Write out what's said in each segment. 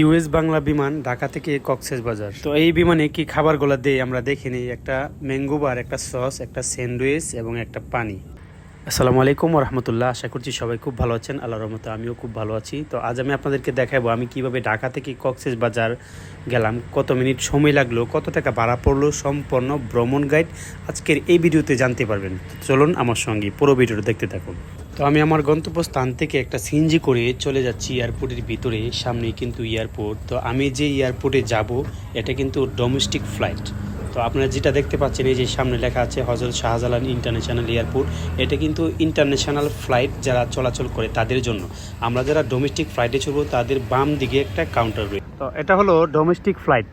US Bangla বিমান ঢাকা থেকে কক্সেস বাজার। তো এই বিমানে কি খাবারগুলো দেয় আমরা দেখে নিই, একটা ম্যাঙ্গো বার একটা সস একটা স্যান্ডউইচ এবং একটা পানি। আসসালামু আলাইকুম রহমতুল্লাহ, আশা করছি সবাই খুব ভালো আছেন আল্লাহ রহমতে আমিও খুব ভালো আছি। তো আজ আমি আপনাদেরকে দেখাবো আমি কীভাবে ঢাকা থেকে কক্সেস বাজার গেলাম, কত মিনিট সময় লাগল, কত টাকা ভাড়া পড়ল, সম্পূর্ণ ভ্রমণ গাইড আজকের এই ভিডিওতে জানতে পারবেন। চলুন আমার সঙ্গে পুরো ভিডিওটা দেখতে থাকুন। তো আমি আমার গন্তব্যস্থান থেকে একটা সিনজি করে চলে যাচ্ছি এয়ারপোর্টের ভিতরে সামনে কিন্তু এয়ারপোর্ট তো আমি যে এয়ারপোর্টে যাব, এটা কিন্তু ডোমেস্টিক ফ্লাইট তো আপনারা যেটা দেখতে পাচ্ছেন, এই যে সামনে লেখা আছে হজরত শাহজালাল ইন্টারন্যাশনাল এয়ারপোর্ট এটা কিন্তু ইন্টারন্যাশনাল ফ্লাইট যারা চলাচল করে তাদের জন্য। আমরা যারা ডোমেস্টিক ফ্লাইটে চলবো তাদের বাম দিকে একটা কাউন্টার রয়েছে তো এটা হলো ডোমেস্টিক ফ্লাইট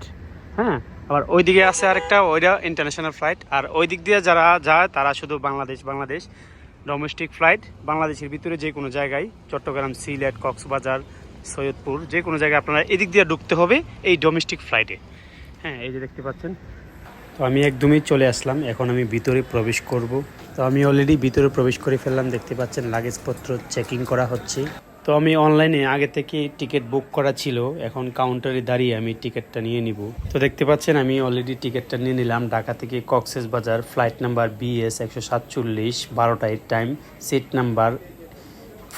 হ্যাঁ? আবার ওই দিকে আছে আরেকটা, ওইটা ইন্টারন্যাশনাল ফ্লাইট আর ওই দিক দিয়ে যারা যায়, তারা শুধু বাংলাদেশ বাংলাদেশ। ডোমেস্টিক ফ্লাইট বাংলাদেশের ভিতরে যে কোনো জায়গায়, চট্টগ্রাম, সিলেট, কক্সবাজার, সৈয়দপুর, যে কোনো জায়গায় আপনারা এদিক দিয়ে ঢুকতে হবে এই ডোমেস্টিক ফ্লাইটে হ্যাঁ এই যে দেখতে পাচ্ছেন। তো আমি একদমই চলে আসলাম, এখন আমি ভিতরে প্রবেশ করব। তো আমি অলরেডি ভিতরে প্রবেশ করে ফেললাম, দেখতে পাচ্ছেন লাগেজপত্র চেকিং করা হচ্ছে। তো আমি অনলাইনে আগে থেকে টিকিট বুক করা ছিল। এখন কাউন্টারে দাঁড়িয়ে আমি টিকিটটা নিয়ে নিব। তো দেখতে পাচ্ছেন, আমি অলরেডি টিকিটটা নিয়ে নিলাম। ঢাকা থেকে কক্সেস বাজার ফ্লাইট নাম্বার বিএস একশো সাতচল্লিশ বারোটায় time seat number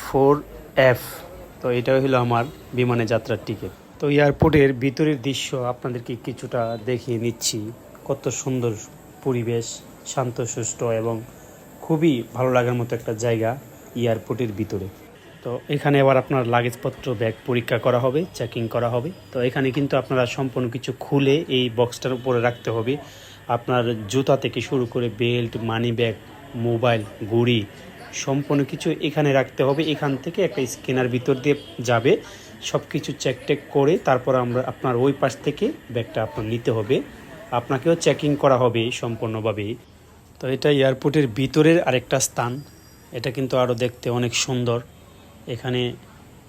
four F তো এটাই হলো আমার বিমানে যাত্রার টিকিট তো এয়ারপোর্টের ভিতরের দৃশ্য আপনাদেরকে কিছুটা দেখিয়ে নিচ্ছি। কত সুন্দর পরিবেশ শান্তশিষ্ট এবং খুবই ভালো লাগার মতো একটা জায়গা এয়ারপোর্টের ভিতরে। তো এখানে আবার আপনার লাগেজপত্র ব্যাগ পরীক্ষা করা হবে চেকিং করা হবে। তো এখানে কিন্তু আপনারা সম্পূর্ণ কিছু খুলে এই বক্সটার উপরে রাখতে হবে। আপনার জুতা থেকে শুরু করে বেল্ট মানি ব্যাগ মোবাইল ঘড়ি, সম্পূর্ণ কিছু এখানে রাখতে হবে। এখান থেকে একটা স্ক্যানার ভিতর দিয়ে যাবে সব কিছু চেক টেক করে তারপর আমরা আপনার ওই পাশ থেকে ব্যাগটা আপনার নিতে হবে। আপনাকেও চেকিং করা হবে সম্পূর্ণভাবে তো এটা এয়ারপোর্টের ভিতরের আরেকটা স্থান। এটা কিন্তু আরও দেখতে অনেক সুন্দর। এখানে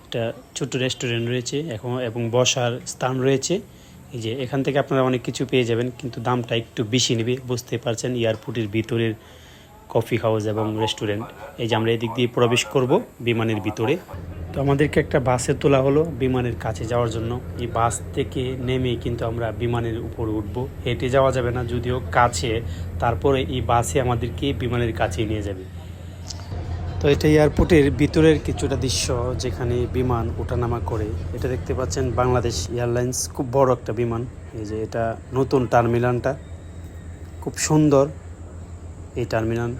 একটা ছোট্ট রেস্টুরেন্ট রয়েছে এখন, এবং বসার স্থান রয়েছে। এই যে এখান থেকে আপনারা অনেক কিছু পেয়ে যাবেন, কিন্তু দামটা একটু বেশি নেবে বুঝতে পারছেন, এয়ারপোর্টের ভিতরের কফি হাউস এবং রেস্টুরেন্ট এই যে আমরা এদিক দিয়ে প্রবেশ করব বিমানের ভিতরে। তো আমাদেরকে একটা বাসে তোলা হলো বিমানের কাছে যাওয়ার জন্য। এই বাস থেকে নেমে কিন্তু আমরা বিমানের উপর উঠবো। হেঁটে যাওয়া যাবে না, যদিও কাছে। তারপরে এই বাসে আমাদেরকে বিমানের কাছে নিয়ে যাবে। তো এটা এয়ারপোর্টের ভিতরের কিছুটা দৃশ্য যেখানে বিমান ওঠানামা করে। এটা দেখতে পাচ্ছেন বাংলাদেশ এয়ারলাইন্স, খুব বড় একটা বিমান। এই যে এটা নতুন টার্মিনালটা, খুব সুন্দর এই টার্মিনাল।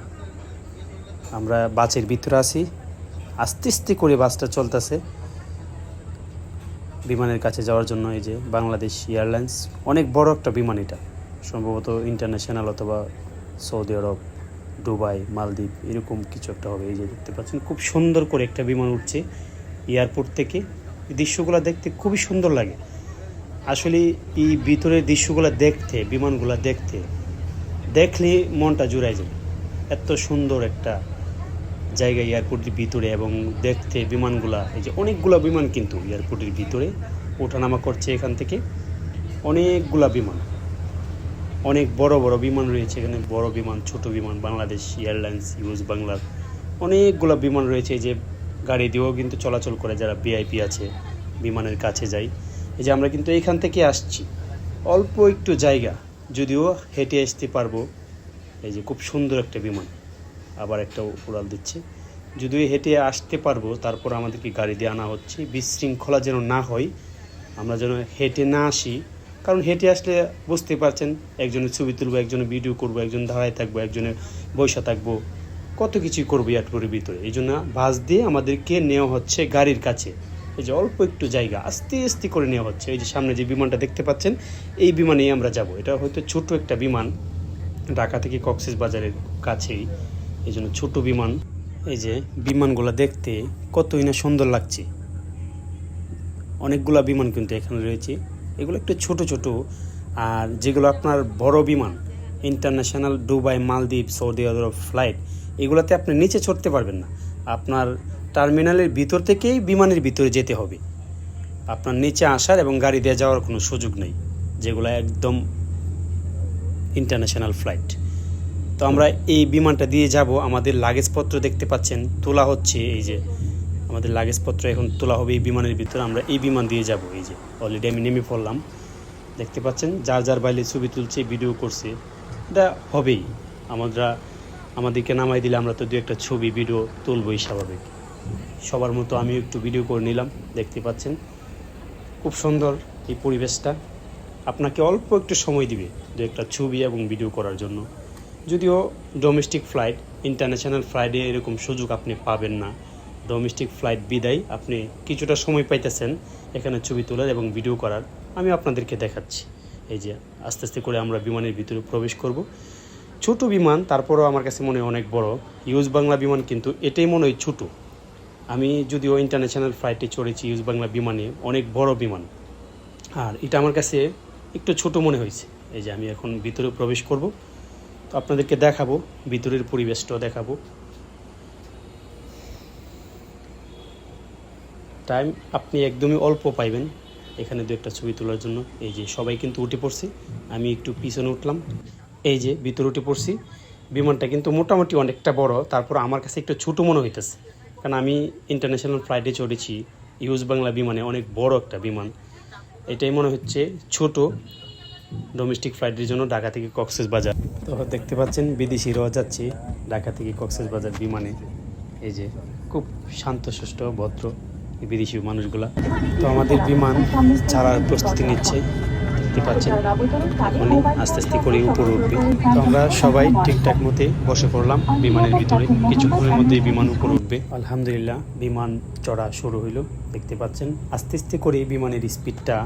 আমরা বাসের ভিতরে আছি, আস্তে আস্তে করে বাসটা চলতেছে। বিমানের কাছে যাওয়ার জন্য এই যে বাংলাদেশ এয়ারলাইন্স, অনেক বড় একটা বিমান এটা। সম্ভবত ইন্টারন্যাশনাল অথবা সৌদি আরব। দুবাই, মালদ্বীপ, এরকম কিছু একটা হবে। এই যে দেখতে পাচ্ছেন, খুব সুন্দর করে একটা বিমান উঠছে এয়ারপোর্ট থেকে। দৃশ্যগুলো দেখতে খুবই সুন্দর লাগে। আসলে এই ভিতরের দৃশ্যগুলো দেখতে, বিমানগুলো দেখতে, দেখলে মনটা জুড়াই যায়। এত সুন্দর একটা জায়গা এয়ারপোর্টের ভিতরে এবং দেখতে বিমানগুলা, এই যে অনেকগুলো বিমান কিন্তু এয়ারপোর্টের ভিতরে ওঠানামা করছে এখান থেকে। অনেকগুলা বিমান। অনেক বড় বড় বিমান রয়েছে এখানে, বড় বিমান, ছোট বিমান, বাংলাদেশ এয়ারলাইন্স ইউজ বাংলার অনেকগুলো বিমান রয়েছে যে গাড়ি দিয়েও কিন্তু চলাচল করে যারা ভিআইপি আছে, বিমানের কাছে যাই। এই যে আমরা কিন্তু এখান থেকে আসছি। অল্প একটু জায়গা, যদিও হেঁটে আসতে পারব। এই যে খুব সুন্দর একটা বিমান। আবার একটা উড়াল দিচ্ছে। যদিও হেঁটে আসতে পারব, তারপর আমাদেরকে গাড়ি দিয়ে আনা হচ্ছে। বিশৃঙ্খলা যেন না হয়, আমরা যেন হেঁটে না আসি। কারণ হেঁটে আসলে বুঝতে পারছেন, একজনের ছবি তুলবো, একজনের ভিডিও করব, একজন দাঁড়ায় থাকব, একজনের বৈশা থাকব, কত কিছুই করব এয়ারপোর্টের ভিতরে। এই জন্য বাস দিয়ে আমাদেরকে নেওয়া হচ্ছে গাড়ির কাছে। এই যে অল্প একটু জায়গা, আস্তে আস্তে করে নেওয়া হচ্ছে। এই যে সামনে যে বিমানটা দেখতে পাচ্ছেন, এই বিমানেই আমরা যাব। এটা হয়তো ছোট একটা বিমান, ঢাকা থেকে কক্সেস বাজারের কাছেই। এই জন্য ছোট বিমান। এই যে বিমানগুলো দেখতে কতই না সুন্দর লাগছে। অনেকগুলা বিমান কিন্তু এখানে রয়েছে। এগুলো একটু ছোট ছোট। আর যেগুলো আপনার বড় বিমান ইন্টারন্যাশনাল দুবাই মালদ্বীপ সৌদি আরব ফ্লাইট এগুলোতে আপনি নিচে চড়তে পারবেন না। আপনার টার্মিনালের ভিতর থেকেই বিমানের ভিতরে যেতে হবে। আপনার নিচে আসার এবং গাড়ি দিয়ে যাওয়ার কোনো সুযোগ নেই, যেগুলো একদম ইন্টারন্যাশনাল ফ্লাইট তো আমরা এই বিমানটা দিয়ে যাব। আমাদের লাগেজপত্র দেখতে পাচ্ছেন, তোলা হচ্ছে এই যে। আমাদের লাগেজপত্র এখন তোলা হবে এই বিমানের ভিতরে। আমরা এই বিমান দিয়ে যাব, এই যে। অলরেডি আমি নেমে পড়লাম। দেখতে পাচ্ছেন, যার যার বাইলে ছবি তুলছে ভিডিও করছে। এটা হবেই। আমরা আমাদেরকে নামাই দিলে আমরা তো দু একটা ছবি ভিডিও তুলবই স্বাভাবিক। সবার মতো আমি একটু ভিডিও করে নিলাম। দেখতে পাচ্ছেন, খুব সুন্দর এই পরিবেশটা। আপনাকে অল্প একটু সময় দিবে দু একটা ছবি এবং ভিডিও করার জন্য। যদিও ডোমেস্টিক ফ্লাইট ইন্টারন্যাশনাল ফ্লাইটে এরকম সুযোগ আপনি পাবেন না। ডোমেস্টিক ফ্লাইট বিদায়, আপনি কিছুটা সময় পাইতেছেন। এখানে ছবি তোলার এবং ভিডিও করার। আমি আপনাদেরকে দেখাচ্ছি। এই যে, আস্তে আস্তে করে আমরা বিমানের ভিতরে প্রবেশ করব। ছোট বিমান, তারপরেও আমার কাছে মনে হয় অনেক বড়। ইউজ বাংলা বিমান কিন্তু এটাই মনে হয় ছোটো। আমি যদিও ইন্টারন্যাশনাল ফ্লাইটে চড়েছি ইউজ বাংলা বিমানে, অনেক বড় বিমান। আর এটা আমার কাছে একটু ছোট মনে হয়েছে। এই যে, আমি এখন ভিতরে প্রবেশ করব। তো আপনাদেরকে দেখাবো, ভিতরের পরিবেশটাও দেখাবো। টাইম আপনি একদমই অল্প পাইবেন। এখানে দু একটা ছবি তোলার জন্য। এই যে সবাই কিন্তু উঠে পড়ছে। আমি একটু পিছনে উঠলাম। এই যে ভিতরে উঠে পড়ছি। বিমানটা কিন্তু মোটামুটি অনেকটা বড়। তারপর আমার কাছে একটু ছোটো মনে হইতেছে। কারণ আমি ইন্টারন্যাশনাল ফ্লাইটে চড়েছি। ইউজ বাংলা বিমানে অনেক বড় একটা বিমান। এটাই মনে হচ্ছে ছোট ডোমেস্টিক ফ্লাইটের জন্য ঢাকা থেকে কক্সেস বাজার। তো দেখতে পাচ্ছেন বিদেশিরাও যাচ্ছে ঢাকা থেকে কক্সেস বাজার বিমানে। এই যে খুব শান্ত শান্তশিষ্ট, ভদ্র। বিদেশি মানুষগুলা। তো আমাদের বিমান ছাড়ার প্রস্তুতি নিচ্ছে, দেখতে পাচ্ছেন, উনি আস্তে আস্তে করে উপরে উঠবে। তো আমরা সবাই ঠিকঠাক মতে বসে পড়লাম বিমানের ভিতরে, কিছুক্ষণের মধ্যেই বিমান উপরে উঠবে। আলহামদুলিল্লাহ, বিমান চড়া শুরু হইল, দেখতে পাচ্ছেন, আস্তে আস্তে করে বিমানের স্পিডটা,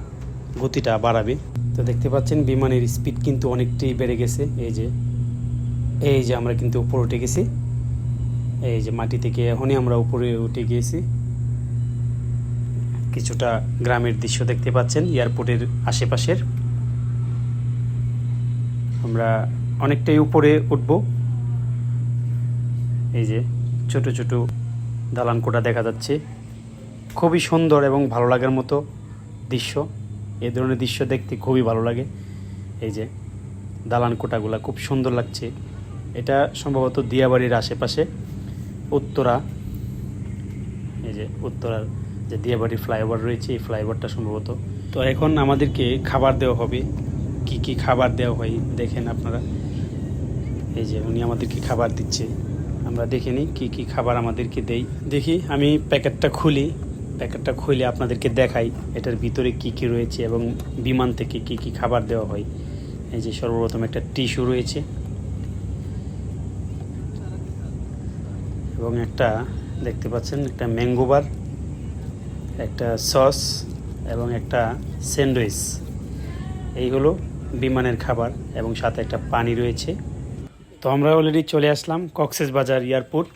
গতিটা বাড়াবে। তো দেখতে পাচ্ছেন, বিমানের স্পিড কিন্তু অনেকটাই বেড়ে গেছে, এই যে এই যে আমরা কিন্তু উপরে উঠে গেছি, এই যে মাটি থেকে এখনই আমরা উপরে উঠে গিয়েছি। কিছুটা গ্রামের দৃশ্য দেখতে পাচ্ছেন এয়ারপোর্টের আশেপাশের। আমরা অনেকটাই উপরে উঠব। এই যে ছোট ছোট দালান কোটা দেখা যাচ্ছে। খুবই সুন্দর এবং ভালো লাগার মতো দৃশ্য। এ ধরনের দৃশ্য দেখতে খুবই ভালো লাগে। এই যে দালান কোটাগুলা খুব সুন্দর লাগছে। এটা সম্ভবত দিয়াবাড়ির আশেপাশে, উত্তরা। এই যে উত্তরার যে দিয়াবাড়ি ফ্লাইওভার রয়েছে, এই ফ্লাইওভারটা সম্ভবত। তো এখন আমাদেরকে খাবার দেওয়া হবে। কি কি খাবার দেওয়া হয়, দেখেন আপনারা। এই যে উনি আমাদেরকে খাবার দিচ্ছে। আমরা দেখে নিই কী কী খাবার আমাদেরকে দেই দেখি, আমি প্যাকেটটা খুলি। প্যাকেটটা খুলে আপনাদেরকে দেখাই, এটার ভিতরে কি কি রয়েছে এবং বিমান থেকে কি কি খাবার দেওয়া হয়। এই যে সর্বপ্রথম একটা টিস্যু রয়েছে। এবং একটা, দেখতে পাচ্ছেন, একটা ম্যাঙ্গো বার। একটা সস এবং একটা স্যান্ডউইচ। এই হলো বিমানের খাবার এবং সাথে একটা পানি রয়েছে। তো আমরা অলরেডি চলে আসলাম কক্সেস বাজার এয়ারপোর্ট।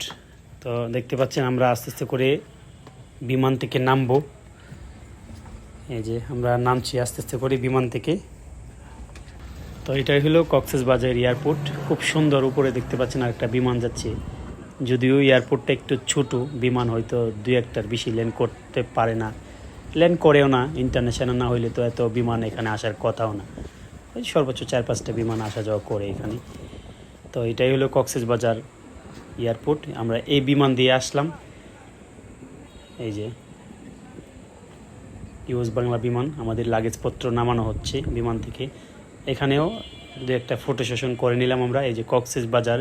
তো দেখতে পাচ্ছেন আমরা আস্তে আস্তে করে বিমান থেকে নামবো। এই যে আমরা নামছি আস্তে আস্তে করে বিমান থেকে। তো এটাই হলো কক্সেস বাজার এয়ারপোর্ট। খুব সুন্দর উপরে দেখতে পাচ্ছেন আর একটা বিমান যাচ্ছে। যদিও এয়ারপোর্টটা একটু ছোটো, বিমান হয়তো দুই একটার বেশি ল্যান্ড করতে পারে না। ল্যান্ড করেও না ইন্টারন্যাশনাল না হইলে তো এত বিমান এখানে আসার কথাও না। ওই সর্বোচ্চ চার পাঁচটা বিমান আসা যাওয়া করে এখানে। তো এটাই হলো কক্সেস বাজার এয়ারপোর্ট। আমরা এই বিমান দিয়ে আসলাম। এই যে ইউএস বাংলা বিমান, আমাদের লাগেজপত্র নামানো হচ্ছে বিমান থেকে। এখানেও দু একটা ফটো সেশন করে নিলাম আমরা। এই যে কক্সেস বাজার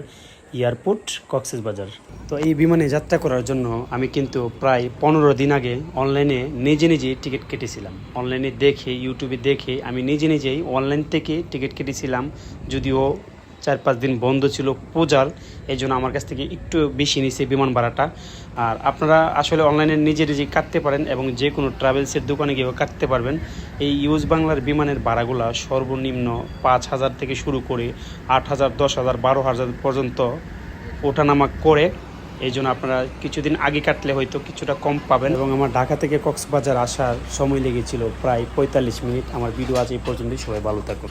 এয়ারপোর্ট, কক্সেস বাজার। তো এই বিমানে যাত্রা করার জন্য আমি কিন্তু প্রায় পনেরো দিন আগে অনলাইনে নিজে নিজেই টিকিট কেটেছিলাম। অনলাইনে দেখে, ইউটিউবে দেখে আমি নিজে নিজেই অনলাইন থেকে টিকিট কেটেছিলাম, যদিও চার পাঁচ দিন বন্ধ ছিল পূজার এই জন্য আমার কাছ থেকে একটু বেশি নিছে বিমান ভাড়াটা। আর আপনারা আসলে অনলাইনে নিজে নিজে কাটতে পারেন এবং যে কোনো ট্রাভেলসের দোকানে গিয়েও কাটতে পারবেন। এই ইউজ বাংলার বিমানের ভাড়াগুলো সর্বনিম্ন পাঁচ হাজার থেকে শুরু করে আট হাজার, দশ হাজার, বারো হাজার পর্যন্ত ওঠানামা করে। এই জন্য আপনারা কিছুদিন আগে কাটলে হয়তো কিছুটা কম পাবেন। এবং আমার ঢাকা থেকে কক্সবাজার আসার সময় লেগেছিল প্রায় পঁয়তাল্লিশ মিনিট। আমার ভিডিও আজ এই পর্যন্তই। সবাই ভালো থাকুন।